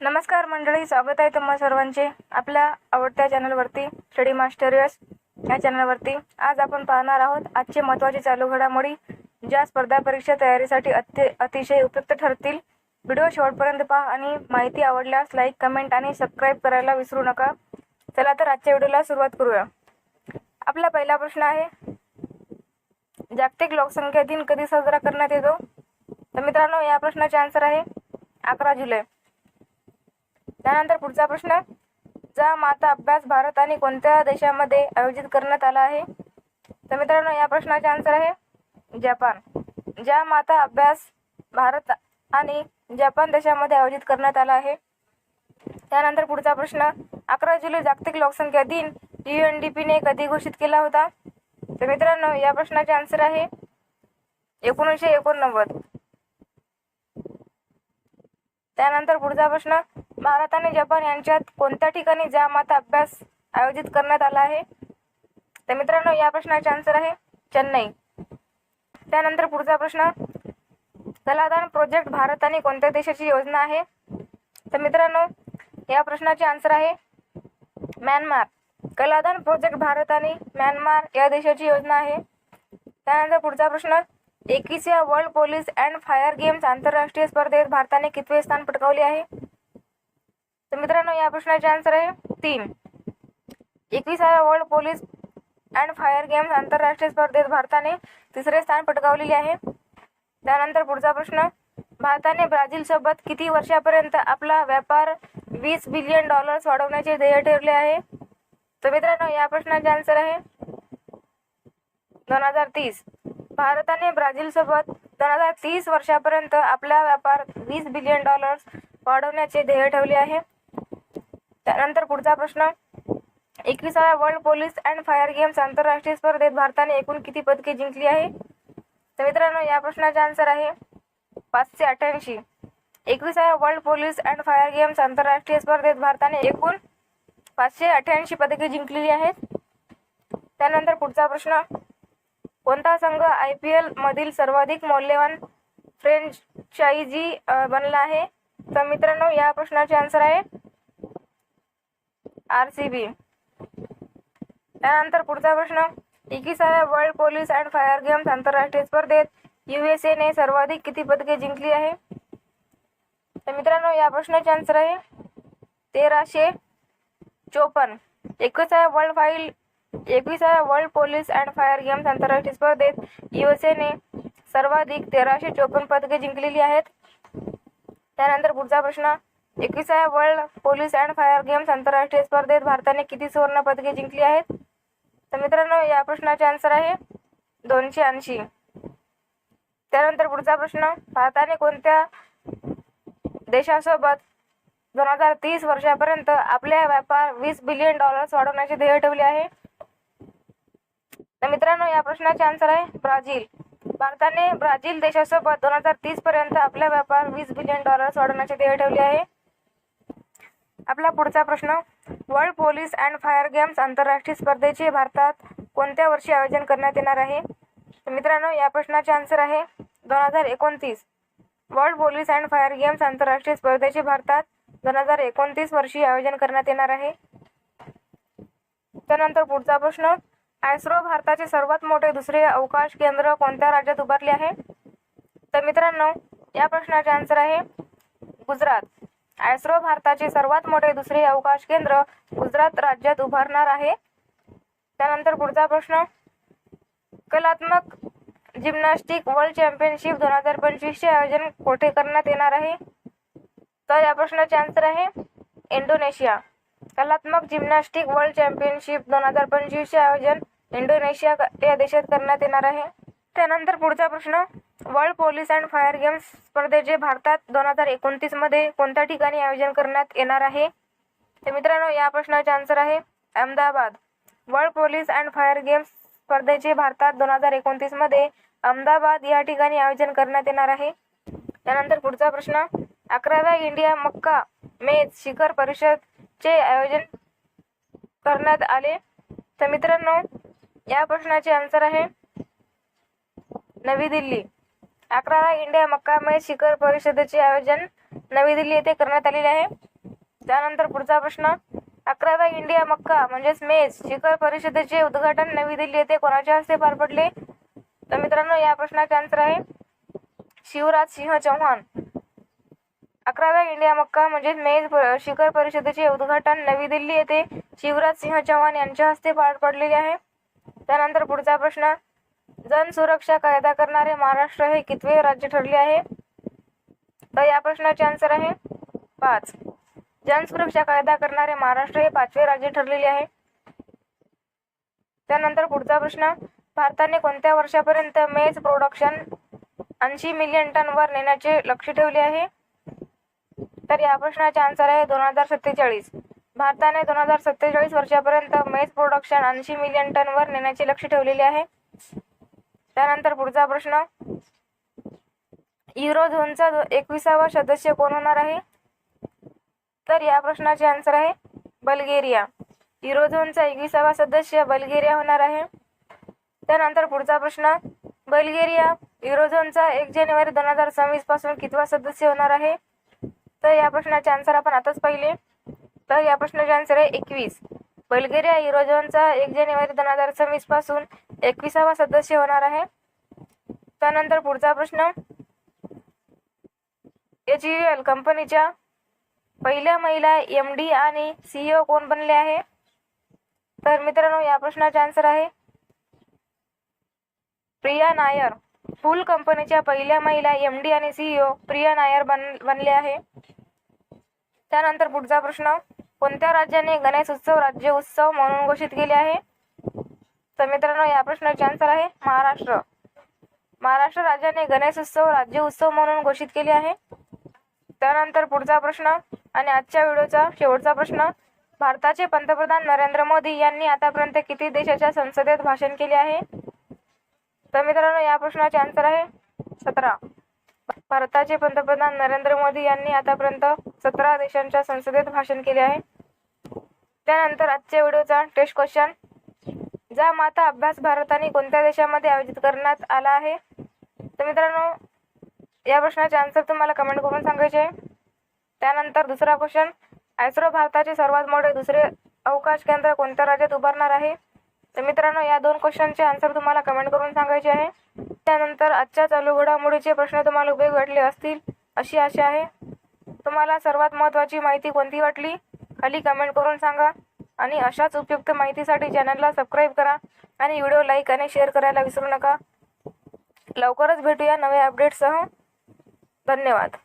नमस्कार मंडळी स्वागत आहे तुम्हा सर्वांचे. आपल्या आवडत्या चॅनलवरती स्टडी मास्टरियस या चॅनलवरती आज आपण पाहणार आहोत आजचे महत्त्वाचे चालू घडामोडी ज्या स्पर्धा परीक्षा तयारीसाठी अत्य अतिशय उपयुक्त ठरतील. व्हिडिओ शेवटपर्यंत पहा आणि माहिती आवडल्यास लाईक कमेंट आणि सबस्क्राईब करायला विसरू नका. चला तर आजच्या व्हिडिओला सुरुवात करूया. आपला पहिला प्रश्न आहे जागतिक लोकसंख्या दिन कधी साजरा करण्यात येतो? तर मित्रांनो या प्रश्नाचे आन्सर आहे अकरा जुलै. त्यानंतर पुढचा प्रश्न जा माता अभ्यास भारत आणि कोणत्या देशामध्ये आयोजित करण्यात आला आहे? तर मित्रांनो या प्रश्नाचे आन्सर आहे जपान. ज्या माता अभ्यास भारत आणि जपान देशामध्ये आयोजित करण्यात आला आहे त्यानंतर पुढचा प्रश्न अकरा जुलै जागतिक लोकसंख्या दिन यू एन डी पीने कधी घोषित केला होता? तर मित्रांनो या प्रश्नाचे आन्सर आहे एकोणीसशे एकोणनव्वद. त्यानंतर पुढचा प्रश्न भारत आणि जपान यांच्यात कोणत्या ठिकाणी ज्या अभ्यास आयोजित करण्यात आला आहे? तर मित्रांनो या प्रश्नाचे आन्सर आहे चेन्नई. त्यानंतर पुढचा प्रश्न कलादान प्रोजेक्ट भारत आणि कोणत्या देशाची योजना आहे? तर मित्रांनो या प्रश्नाचे आन्सर आहे म्यानमार. कलादान प्रोजेक्ट भारत आणि म्यानमार या देशाची योजना आहे. त्यानंतर पुढचा प्रश्न एकवीसव्या world police and fire games आंतरराष्ट्रीय स्पर्धेत भारताने कितवे स्थान पटकावले आहे? तर मित्रांनो या प्रश्नाचे आन्सर आहे तीन. एकविसाव्या world police and fire games आंतरराष्ट्रीय स्पर्धेत भारताने तिसरे स्थान पटकावलेले आहे. त्यानंतर पुढचा प्रश्न भारताने ब्राझीलसोबत किती वर्षापर्यंत आपला व्यापार वीस बिलियन डॉलर्स वाढवण्याचे ध्येय ठेवले आहे? तर मित्रांनो या प्रश्नाचे आन्सर आहे दोन हजार तीस. भारताने ब्राझीलसोबत दोन हजार तीस वर्षापर्यंत आपला व्यापार वीस बिलियन डॉलर्स वाढवण्याचे ध्येय ठेवले आहे. त्यानंतर पुढचा प्रश्न. एकविसाव्या world police and fire games आंतरराष्ट्रीय स्पर्धेत भारताने एकूण किती पदके जिंकली आहे? तर मित्रांनो या प्रश्नाचे आन्सर आहे पाचशे अठ्ठ्याऐंशी. एकविसाव्या world police and fire games आंतरराष्ट्रीय स्पर्धेत भारताने एकूण पाचशे अठ्ठ्याऐंशी पदके जिंकलेली आहेत. त्यानंतर पुढचा प्रश्न. कोणता संघ आय पी एलमधील सर्वाधिक मौल्यवान फ्रेंचायझी बनला आहे? तर मित्रांनो या प्रश्नाचे आन्सर आहे आर सी बी त्यानंतर पुढचा प्रश्न एकविसाव्या world police and fire games आंतरराष्ट्रीय स्पर्धेत युएसएने सर्वाधिक किती पदके जिंकली आहे? तर मित्रांनो या प्रश्नाचे आन्सर आहे तेराशे चोपन्न. एकविसाव्या वर्ल्ड फाईल एकविसाव्या world police and fire games आंतरराष्ट्रीय स्पर्धेत युएसएने सर्वाधिक तेराशे चोपन्न पदके जिंकलेली आहेत. त्यानंतर पुढचा प्रश्न एकविसाव्या world police and fire games आंतरराष्ट्रीय स्पर्धेत भारताने किती सुवर्ण पदके जिंकली आहेत? तर मित्रांनो या प्रश्नाचे आन्सर आहे दोनशे ऐंशी. त्यानंतर पुढचा प्रश्न भारताने कोणत्या देशासोबत दोन हजार तीस वर्षापर्यंत आपल्या व्यापार वीस बिलियन डॉलर्स वाढवण्याचे ध्येय ठेवले आहे? तर मित्रांनो या प्रश्नाचे आन्सर आहे ब्राझील. भारताने ब्राझील देशासोबत दोन हजार तीस पर्यंत आपला व्यापार वीस बिलियन डॉलर्स वाढवण्याचे ध्येय ठेवले आहे. आपला पुढचा प्रश्न world police and fire games आंतरराष्ट्रीय स्पर्धेचे भारतात कोणत्या वर्षी आयोजन करण्यात येणार आहे? मित्रांनो या प्रश्नाचे आन्सर आहे दोन हजार एकोणतीस. World police and fire games आंतरराष्ट्रीय स्पर्धेचे भारतात दोन हजार एकोणतीस वर्षी आयोजन करण्यात येणार आहे. त्यानंतर पुढचा प्रश्न आयस्रो भारताचे सर्वात मोठे दुसरे अवकाश केंद्र कोणत्या राज्यात उभारले आहे? तर मित्रांनो या प्रश्नाचे आन्सर आहे गुजरात. आयस्रो भारताचे सर्वात मोठे दुसरे अवकाश केंद्र गुजरात राज्यात उभारणार आहे. त्यानंतर पुढचा प्रश्न. कलात्मक जिम्नॅस्टिक वर्ल्ड चॅम्पियनशिप दोन हजार पंचवीसचे आयोजन कोठे करण्यात येणार आहे? तर या प्रश्नाचे आन्सर आहे इंडोनेशिया. कलात्मक जिम्नॅस्टिक वर्ल्ड चॅम्पियनशिप दोन हजार पंचवीसचे आयोजन इंडोनेशिया या देशात करण्यात येणार आहे. त्यानंतर पुढचा प्रश्न. World police and fire games स्पर्धेचे भारतात दोन हजार एकोणतीसमध्ये कोणत्या ठिकाणी आयोजन करण्यात येणार आहे? तर मित्रांनो या प्रश्नाचे आन्सर आहे Ahmedabad. World police and fire games स्पर्धेचे भारतात दोन हजार एकोणतीसमध्ये अहमदाबाद या ठिकाणी आयोजन करण्यात येणार आहे. त्यानंतर पुढचा प्रश्न अकराव्या इंडिया मक्का मेज शिखर परिषदचे आयोजन करण्यात आले. तर मित्रांनो या प्रश्नाचे आन्सर आहे नवी दिल्ली. अकराव्या इंडिया मक्का शिखर परिषदेचे आयोजन नवी दिल्ली येथे करण्यात आलेले आहे. त्यानंतर पुढचा प्रश्न अकराव्या इंडिया मक्का म्हणजेच मेज शिखर परिषदेचे उद्घाटन नवी दिल्ली येथे कोणाच्या हस्ते पार पडले? तर मित्रांनो या प्रश्नाचे आन्सर आहे शिवराज सिंह चौहान. अकराव्या इंडिया मक्का म्हणजेच मेज प- शिखर परिषदेचे उद्घाटन नवी दिल्ली येथे शिवराज सिंह चौहान यांच्या हस्ते पार पडलेले आहे. त्यानंतर पुढचा प्रश्न जन सुरक्षा कायदा करणारे महाराष्ट्र हे कितवे राज्य ठरले आहे? तर या प्रश्नाचे आन्सर आहे पाच. जन सुरक्षा कायदा करणारे महाराष्ट्र हे पाचवे राज्य ठरलेले आहे. त्यानंतर पुढचा प्रश्न भारताने कोणत्या वर्षापर्यंत मेज प्रोडक्शन ऐंशी मिलियन टनवर नेण्याचे लक्ष ठेवले आहे? तर या प्रश्नाचे आन्सर आहे दोन हजार सत्तेचाळीस. भारताने दोन हजार सत्तेचाळीस वर्षापर्यंत मेज प्रोडक्शन ऐंशी मिलियन टनवर नेण्याचे लक्ष ठेवलेले आहे. त्यानंतर पुढचा प्रश्न. युरो झोनचा एकविसावा सदस्य कोण होणार आहे? तर या प्रश्नाचे आन्सर आहे बल्गेरिया. युरो झोनचा एकविसावा सदस्य बल्गेरिया होणार आहे. त्यानंतर पुढचा प्रश्न. बल्गेरिया युरोझोनचा एक जानेवारी दोन हजार सव्वीसपासून कितवा सदस्य होणार आहे? तर या प्रश्नाचे आन्सर आपण आताच पाहिले. तर या प्रश्नाचे आन्सर आहे एकवीस. बल्गेरिया युरोझोनचा एक जानेवारी दोन हजार सव्वीसपासून एकविसावा सदस्य होणार आहे. त्यानंतर पुढचा प्रश्न. एच यू एल कंपनीच्या पहिल्या महिला एम डी आणि सीईओ कोण बनले आहे? तर मित्रांनो या प्रश्नाचे आन्सर आहे. प्रिया नायर. फुल कंपनीच्या पहिल्या महिला एम डी आणि सीईओ प्रिया नायर बन बनले आहे. त्यानंतर पुढचा प्रश्न. कोणत्या राज्याने गणेश उत्सव राज्य उत्सव म्हणून घोषित केले आहे? तर मित्रांनो या प्रश्नाचे आन्सर आहे महाराष्ट्र. महाराष्ट्र राज्याने गणेश उत्सव राज्य उत्सव म्हणून घोषित केले आहे. त्यानंतर पुढचा प्रश्न आणि आजच्या व्हिडिओचा शेवटचा प्रश्न. भारताचे पंतप्रधान नरेंद्र मोदी यांनी आतापर्यंत किती देशाच्या संसदेत भाषण केले आहे? तर मित्रांनो या प्रश्नाचे आन्सर आहे सतरा. भारताचे पंतप्रधान नरेंद्र मोदी यांनी आतापर्यंत सतरा देशांच्या संसदेत भाषण केले आहे. त्यानंतर आजच्या व्हिडिओचा टेस्ट क्वेश्चन माता अभ्यास भारताने कोणत्या देशामध्ये आयोजित करण्यात आला आहे? तर मित्रांनो या प्रश्नाचे आन्सर तुम्हाला कमेंट करून सांगायचे आहे. त्यानंतर दुसरा क्वेश्चन आयस्रो भारताचे सर्वात मोठे दुसरे अवकाश केंद्र कोणत्या राज्यात उभारणार आहे? तर मित्रांनो या दोन क्वेश्चनचे आन्सर तुम्हाला कमेंट करून सांगायचे आहे. त्यानंतर आजच्या चालू घडामोडीचे प्रश्न तुम्हाला उपयोग वाटले असतील अशी आशा आहे. तुम्हाला सर्वात महत्त्वाची माहिती कोणती वाटली? खाली कमेंट करून सांगा. आणि अशाच उपयुक्त माहितीसाठी चॅनलला सबस्क्राईब करा आणि व्हिडिओ लाईक आणि शेअर करायला विसरू नका. लवकरच भेटूया नव्या अपडेटसह धन्यवाद.